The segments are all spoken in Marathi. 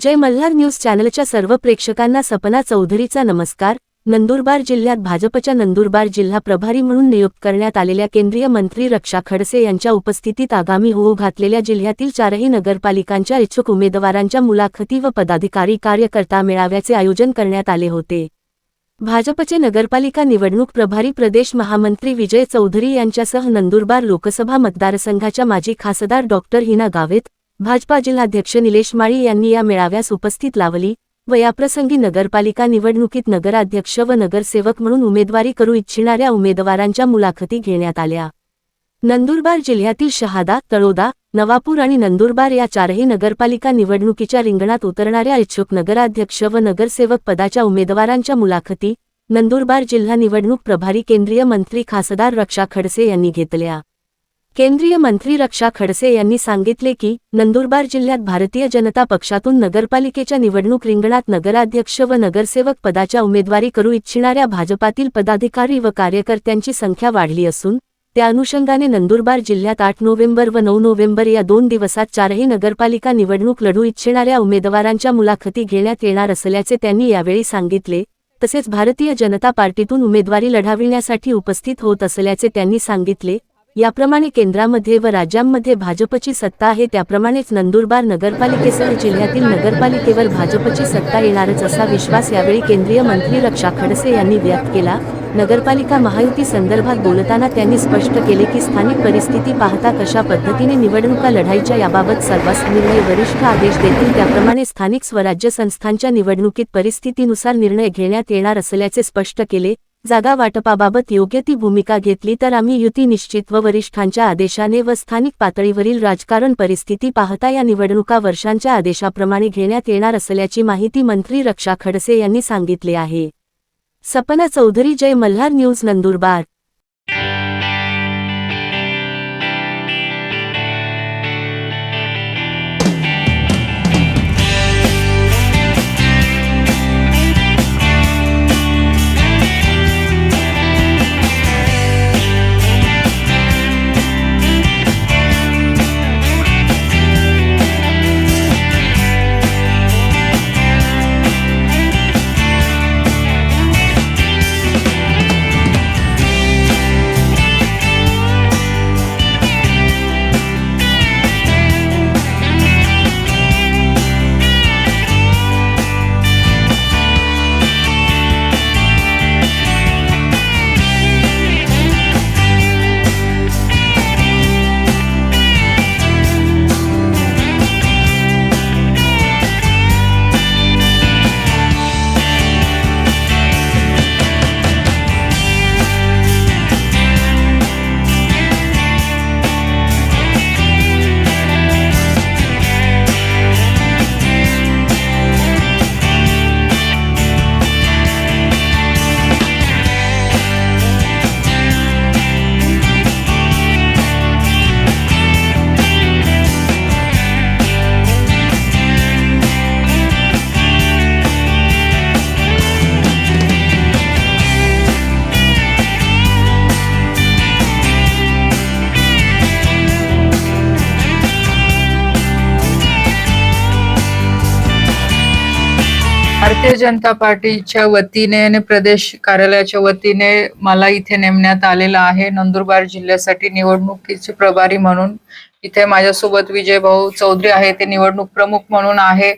जय मल्हार न्यूज चॅनलच्या सर्व प्रेक्षकांना सपना चौधरीचा नमस्कार. नंदुरबार जिल्ह्यात भाजपच्या नंदुरबार जिल्हा प्रभारी म्हणून नियुक्त करण्यात आलेल्या केंद्रीय मंत्री रक्षा खडसे यांच्या उपस्थितीत आगामी होऊ घातलेल्या जिल्ह्यातील चारही नगरपालिकांच्या इच्छुक उमेदवारांच्या मुलाखती व पदाधिकारी कार्यकर्ता मेळाव्याचे आयोजन करण्यात आले होते. भाजपचे नगरपालिका निवडणूक प्रभारी प्रदेश महामंत्री विजय चौधरी यांच्यासह नंदुरबार लोकसभा मतदारसंघाच्या माजी खासदार डॉक्टर हिना गावेत भाजपा जिल्हाध्यक्ष निलेश माळी यांनी या मेळाव्यास उपस्थित लावली व याप्रसंगी नगरपालिका निवडणुकीत नगराध्यक्ष व नगरसेवक म्हणून उमेदवारी करू इच्छिणाऱ्या उमेदवारांच्या मुलाखती घेण्यात आल्या. नंदुरबार जिल्ह्यातील शहादा तळोदा नवापूर आणि नंदुरबार या चारही नगरपालिका निवडणुकीच्या रिंगणात उतरणाऱ्या इच्छुक नगराध्यक्ष व नगरसेवक पदाच्या उमेदवारांच्या मुलाखती नंदुरबार जिल्हा निवडणूक प्रभारी केंद्रीय मंत्री खासदार रक्षा खडसे यांनी घेतल्या. केंद्रीय मंत्री रक्षा खडसे यांनी सांगितले की नंदुरबार जिल्ह्यात भारतीय जनता पक्षातून नगरपालिकेच्या निवडणूक रिंगणात नगराध्यक्ष व नगरसेवक पदाच्या उमेदवारी करू इच्छिणाऱ्या भाजपातील पदाधिकारी व कार्यकर्त्यांची संख्या वाढली असून त्या अनुषंगाने नंदुरबार जिल्ह्यात आठ नोव्हेंबर व नऊ नोव्हेंबर या दोन दिवसात चारही नगरपालिका निवडणूक लढू इच्छिणाऱ्या उमेदवारांच्या मुलाखती घेण्यात येणार असल्याचे त्यांनी यावेळी सांगितले. तसेच भारतीय जनता पार्टीतून उमेदवारी लढाविण्यासाठी उपस्थित होत असल्याचे त्यांनी सांगितले. याप्रमाणे केंद्रामध्ये व राज्यांमध्ये भाजपची सत्ता आहे त्याप्रमाणेच नंदुरबार नगरपालिकेसह जिल्ह्यातील नगरपालिकेवर भाजपची सत्ता येणारच असा विश्वास यावेळी केंद्रीय मंत्री रक्षा खडसे यांनी व्यक्त केला. नगरपालिका महायुती संदर्भात बोलताना त्यांनी स्पष्ट केले की स्थानिक परिस्थिती पाहता कशा पद्धतीने निवडणुका लढायच्या याबाबत सर्वांस निर्णय वरिष्ठ आदेश देतील त्याप्रमाणे स्थानिक स्वराज्य संस्थांच्या निवडणुकीत परिस्थितीनुसार निर्णय घेण्यात येणार असल्याचे स्पष्ट केले. जागा वाटपाबाबत योग्य ती भूमिका घेतली तर आम्ही युती निश्चित व वरिष्ठांच्या आदेशाने व स्थानिक पातळीवरील राजकारण परिस्थिती पाहता या निवडणुका वर्षांच्या आदेशाप्रमाणे घेण्यात येणार असल्याची माहिती मंत्री रक्षा खडसे यांनी सांगितले आहे. सपना चौधरी जय मल्हार न्यूज नंदुरबार. भारतीय जनता पार्टीच्या वतीने आणि प्रदेश कार्यालयाच्या वतीने मला इथे नेमण्यात आलेलं आहे. नंदुरबार जिल्ह्यासाठी निवडणुकीचे प्रभारी म्हणून इथे माझ्यासोबत विजय भाऊ चौधरी आहे. ते निवडणूक प्रमुख म्हणून आहे.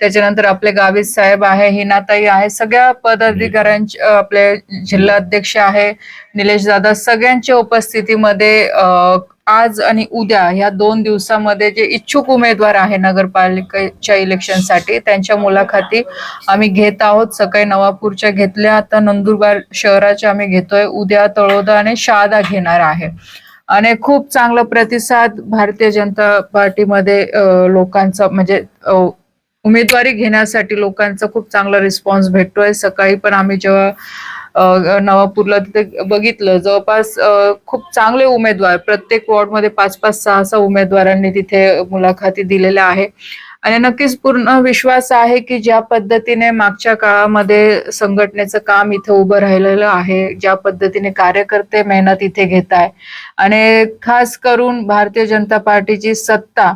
त्याच्यानंतर आपले गावित साहेब आहे हिनाताई आहे. सगळ्या पदाधिकाऱ्यांचे आपले जिल्हाध्यक्ष आहे. निलेश दादा सगळ्यांच्या उपस्थितीमध्ये आज आणि उद्या ह्या दोन दिवसामध्ये जे इच्छुक उमेदवार आहे नगरपालिकेच्या इलेक्शनसाठी त्यांच्या मुलाखती आम्ही घेत आहोत. सकाळी नवापूरच्या घेतल्या आता नंदुरबार शहराच्या आम्ही घेतोय. उद्या तळोदा आणि शहादा घेणार आहे. आणि खूप चांगला प्रतिसाद भारतीय जनता पार्टीमध्ये लोकांचा म्हणजे उमेदवारी घेण्यासाठी लोकांचा खूप चांगला रिस्पॉन्स भेटतोय. सकाळी पण आम्ही जेव्हा नवापूरला तिथे बघितलं. जवळपास खूप चांगले उमेदवार. प्रत्येक वॉर्डमध्ये पाच पाच सहा सहा उमेदवारांनी तिथे मुलाखती दिलेल्या आहे. आणि नक्कीच पूर्ण विश्वास आहे की ज्या पद्धतीने मागच्या काळामध्ये संघटनेचं काम इथे उभं राहिलेलं आहे ज्या पद्धतीने कार्यकर्ते मेहनत इथे घेत आहे आणि खास करून भारतीय जनता पार्टीची सत्ता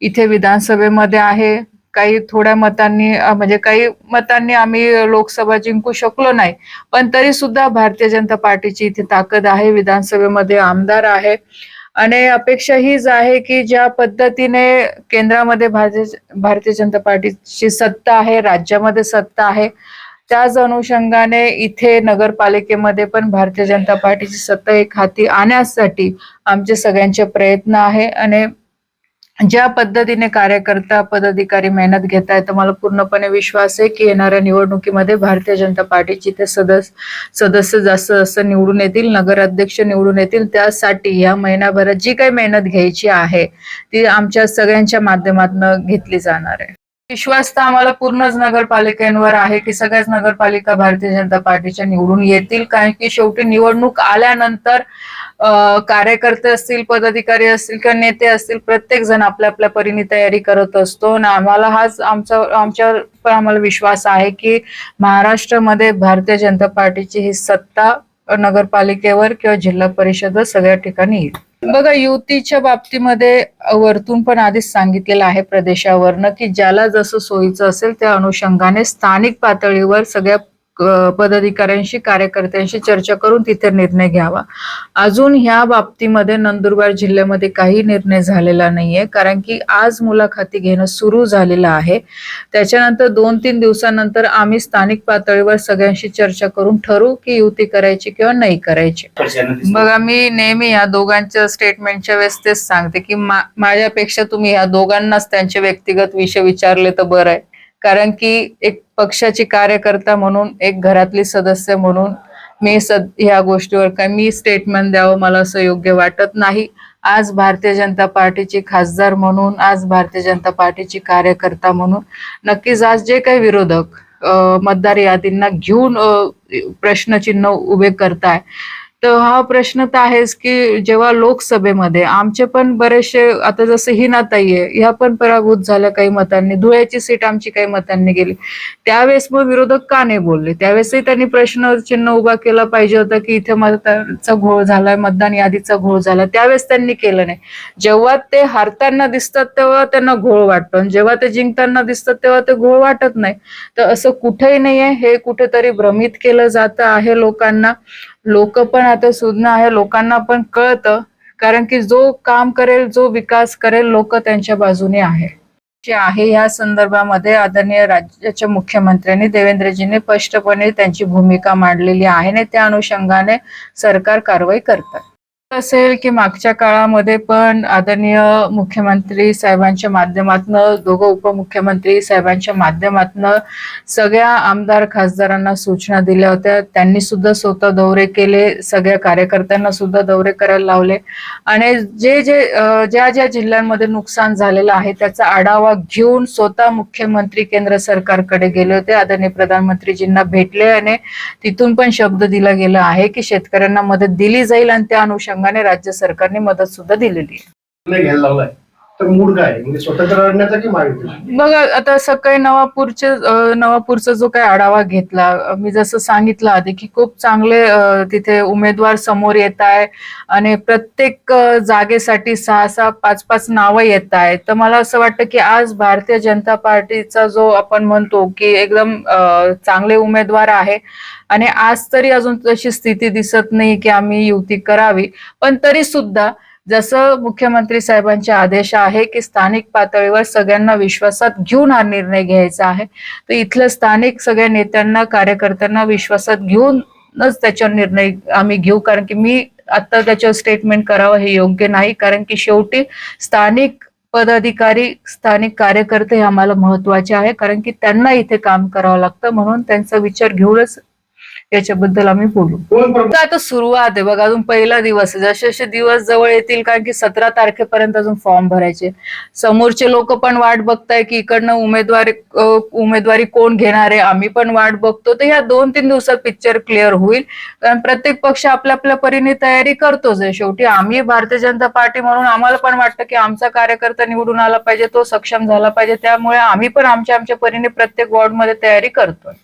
इथे विधानसभेमध्ये आहे. काही थोड्या मतांनी म्हणजे काही मतांनी आम्ही लोकसभा जिंकू शकलो नाही. पण तरी सुद्धा भारतीय जनता पार्टीची इथे ताकद आहे. विधानसभेमध्ये आमदार आहे. आणि अपेक्षा हीच आहे की ज्या पद्धतीने केंद्रामध्ये भारतीय भारतीय जनता पार्टीची सत्ता आहे राज्यामध्ये सत्ता आहे त्याच अनुषंगाने इथे नगरपालिकेमध्ये पण भारतीय जनता पार्टीची सत्ता एक हाती आणण्यासाठी आमचे सगळ्यांचे प्रयत्न आहे. आणि ज्या पद्धतीने कार्यकर्ता पदाधिकारी मेहनत घेत आहेत तर मला पूर्णपणे विश्वास आहे की येणाऱ्या निवडणुकीमध्ये भारतीय जनता पार्टीची ते सदस्य सदस्य जास्त जास्त निवडून येतील नगराध्यक्ष निवडून येतील त्यासाठी या महिन्याभरात जी काही मेहनत घ्यायची आहे ती आमच्या सगळ्यांच्या माध्यमातून घेतली जाणार आहे. विश्वास तर आम्हाला पूर्णच नगरपालिकांवर आहे की सगळ्याच नगरपालिका भारतीय जनता पार्टीच्या निवडून येतील कारण की शेवटी निवडणूक आल्यानंतर कार्यकर्ते असतील पदाधिकारी असतील किंवा नेते असतील प्रत्येक जण आपल्या आपल्या परीने तयारी करत असतो. आणि आम्हाला हाच आमचा आमच्यावर पण आम्हाला विश्वास आहे की महाराष्ट्रामध्ये भारतीय जनता पार्टीची ही सत्ता नगरपालिकेवर किंवा जिल्हा परिषदवर सगळ्या ठिकाणी येईल. बघा युतीच्या बाबतीमध्ये वरतून पण आधीच सांगितलेलं आहे प्रदेशावरनं की ज्याला जसं सोयीचं असेल त्या अनुषंगाने स्थानिक पातळीवर सगळ्या पदाधिकाऱ्यांशी कार्यकर्त्यांशी चर्चा करून तिथे निर्णय घ्यावा. अजून ह्या बाबतीमध्ये नंदुरबार जिल्ह्यामध्ये काही निर्णय झालेला नाहीये. कारण की आज मुलाखती घेणं सुरू झालेलं आहे. त्याच्यानंतर दोन तीन दिवसानंतर आम्ही स्थानिक पातळीवर सगळ्यांशी चर्चा करून ठरवू की युती करायची किंवा नाही करायची. बघा मी नेहमी या दोघांच्या स्टेटमेंटच्या वेळेस तेच सांगते की माझ्यापेक्षा तुम्ही या दोघांनाच त्यांचे व्यक्तिगत विषय विचारले तर बरं आहे. कारण की एक पक्षाची कार्यकर्ता म्हणून एक घरातली सदस्य म्हणून मी सद ह्या गोष्टीवर काय मी स्टेटमेंट द्यावं मला असं योग्य वाटत नाही. आज भारतीय जनता पार्टीची खासदार म्हणून आज भारतीय जनता पार्टीची कार्यकर्ता म्हणून नक्कीच आज जे काही विरोधक मतदार यादींना घेऊन प्रश्नचिन्ह उभे करताय तर हा प्रश्न तर आहेच की जेव्हा लोकसभेमध्ये आमचे पण बरेचसे आता जसं हिनाताई आहे ह्या पण पराभूत झाल्या काही मतांनी. धुळ्याची सीट आमची काही मतांनी गेली. त्यावेळेस मग विरोधक का नाही बोलले? त्यावेळेसही त्यांनी प्रश्न चिन्ह उभा केला पाहिजे होता की इथे मतांचा घोळ झालाय मतदान यादीचा घोळ झाला त्यावेळेस त्यांनी केलं नाही. जेव्हा ते हारताना दिसतात तेव्हा त्यांना घोळ वाटतो. आणि जेव्हा ते जिंकताना दिसतात तेव्हा ते घोळ वाटत नाही. तर असं कुठेही नाहीये. हे कुठेतरी भ्रमित केलं जात आहे लोकांना. लोक पण आता सुज्ञ आहे लोकांना पण कळतं. कारण की जो काम करेल जो विकास करेल लोक त्यांच्या बाजूने आहे. जे आहे या संदर्भामध्ये आदरणीय राज्याच्या मुख्यमंत्र्यांनी देवेंद्रजींनी स्पष्टपणे त्यांची भूमिका मांडलेली आहे आणि त्या अनुषंगाने सरकार कारवाई करतात असेल की मागच्या काळामध्ये पण आदरणीय मुख्यमंत्री साहेबांच्या माध्यमातून दोघं उपमुख्यमंत्री साहेबांच्या माध्यमातून सगळ्या आमदार खासदारांना सूचना दिल्या होत्या. त्यांनी सुद्धा स्वतः दौरे केले सगळ्या कार्यकर्त्यांना सुद्धा दौरे करायला लावले. आणि जे जे ज्या ज्या जिल्ह्यांमध्ये नुकसान झालेलं आहे त्याचा आढावा घेऊन स्वतः मुख्यमंत्री केंद्र सरकारकडे गेले होते. आदरणीय प्रधानमंत्रीजींना भेटले आणि तिथून पण शब्द दिला गेला आहे की शेतकऱ्यांना मदत दिली जाईल आणि त्या अनुषंगाने राज्य सरकारने मदत सुद्धा दिलेली आहे. घ्यायला तर मूड काय म्हणजे स्वतंत्र लढण्याचा की महायुतीचा बघा आता सकाळी नवापूरचे नवापूरचा जो काही आढावा घेतला मी जसं सांगितलं आधी की खूप चांगले तिथे उमेदवार समोर येत आहे आणि प्रत्येक जागेसाठी सहा सहा पाच पाच नावं येत आहेत. तर मला असं वाटतं की आज भारतीय जनता पार्टीचा जो आपण म्हणतो की एकदम चांगले उमेदवार आहे आणि आज तरी अजून तशी स्थिती दिसत नाही की आम्ही युती करावी. पण तरी सुद्धा जसं मुख्यमंत्री साहेबांचे आदेश आहे की स्थानिक पातळीवर सगळ्यांना विश्वासात घेऊन हा निर्णय घ्यायचा आहे तर इथलं स्थानिक सगळ्या नेत्यांना कार्यकर्त्यांना विश्वासात घेऊनच त्याच्यावर निर्णय आम्ही घेऊ. कारण की मी आता त्याच्यावर स्टेटमेंट करावं हे योग्य नाही. कारण की शेवटी स्थानिक पदाधिकारी स्थानिक कार्यकर्ते हे आम्हाला महत्त्वाचे आहे. कारण की त्यांना इथे काम करावं लागतं. म्हणून त्यांचा विचार घेऊनच याच्याबद्दल आम्ही बोलू. आता सुरुवात आहे बघा अजून पहिला दिवस आहे. जसे जसे दिवस जवळ येतील कारण की सतरा तारखेपर्यंत अजून फॉर्म भरायचे समोरचे लोक पण वाट बघताय की इकडनं उमेदवारी उमेदवारी कोण घेणार आहे? आम्ही पण वाट बघतो. तर ह्या दोन तीन दिवसात पिक्चर क्लिअर होईल. कारण प्रत्येक पक्ष आपल्या आपल्या परीने तयारी करतोच आहे. शेवटी आम्ही भारतीय जनता पार्टी म्हणून आम्हाला पण वाटतं की आमचा कार्यकर्ता निवडून आला पाहिजे तो सक्षम झाला पाहिजे. त्यामुळे आम्ही पण आमच्या आमच्या परीने प्रत्येक वॉर्डमध्ये तयारी करतोय.